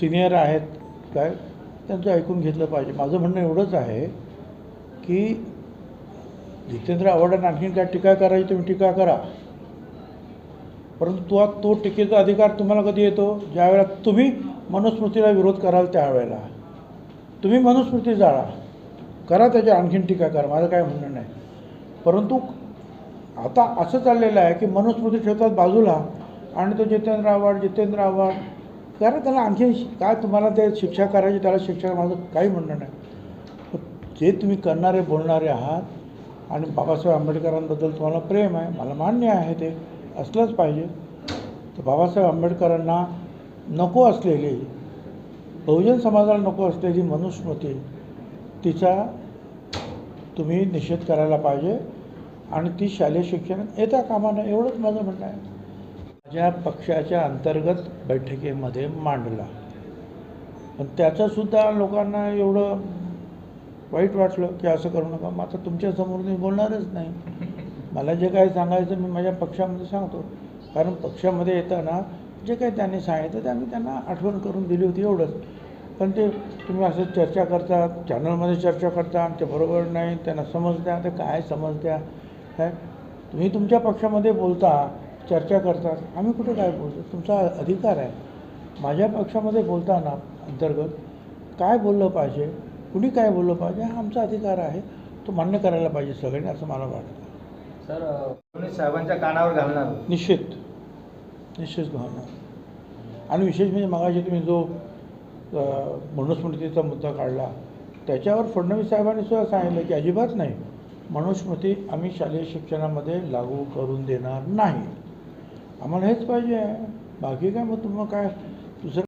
Senior आहेत काय त्यांचं ऐकून घेतलं पाहिजे. माझं म्हणणं एवढंच आहे की जितेंद्र आव्हाडांना आणखीन काय टीका करायची तुम्ही टीका करा. परंतु तो तो टीकेचा अधिकार तुम्हाला कधी येतो? ज्यावेळेला तुम्ही मनुस्मृतीला विरोध कराल त्यावेळेला. तुम्ही मनुस्मृती जाळा. करा त्याच्या आणखीन टीका करा. माझं काय म्हणणं नाही. परंतु आता असं चाललेलं आहे की मनुस्मृती ठेवतात बाजूला आणि तो जितेंद्र आव्हाड जितेंद्र आव्हाड कारण त्याला आणखी काय तुम्हाला ते शिक्षा करायची त्याला शिक्षा माझं काही म्हणणं नाही. जे तुम्ही करणारे बोलणारे आहात आणि बाबासाहेब आंबेडकरांबद्दल तुम्हाला प्रेम आहे मला मान्य आहे ते असलंच पाहिजे. तर बाबासाहेब आंबेडकरांना नको असलेली बहुजन समाजाला नको असलेली मनुस्मृती तिचा तुम्ही निषेध करायला पाहिजे आणि ती शालेय शिक्षण येत्या कामानं एवढंच माझं म्हणणं आहे. माझ्या पक्षाच्या अंतर्गत बैठकीमध्ये मांडला. पण त्याचंसुद्धा लोकांना एवढं वाईट वाटलं की असं करू नका. मग आता तुमच्यासमोर मी बोलणारच नाही. मला जे काही सांगायचं मी माझ्या पक्षामध्ये सांगतो. कारण पक्षामध्ये येताना जे काही त्यांनी सांगितलं ते आम्ही त्यांना आठवण करून दिली होती एवढंच. पण ते तुम्ही असं चर्चा करता चॅनलमध्ये चर्चा करता आणि ते बरोबर नाही त्यांना समजत्या ते काय समजत्या काय? तुम्ही तुमच्या पक्षामध्ये बोलता चर्चा करतात. आम्ही कुठे काय बोलतो? तुमचा अधिकार आहे. माझ्या पक्षामध्ये बोलताना अंतर्गत काय बोललं पाहिजे? कुणी काय बोललं पाहिजे? हा आमचा अधिकार आहे. तो मान्य करायला पाहिजे सगळ्यांनी असं मला वाटतं. सर फडणवीस साहेबांच्या कानावर घालणार? निश्चित. निश्चित भावना आणि विशेष म्हणजे मगाशी तुम्ही जो मनुस्मृतीचा मुद्दा काढला त्याच्यावर फडणवीस साहेबांनी सुद्धा सांगितलं की अजिबात नाही. मनुस्मृती आम्ही शालेय शिक्षणामध्ये लागू करून देणार नाही. आम्हाला हेच पाहिजे. बाकी काय मग तुम्हाला काय दुसरं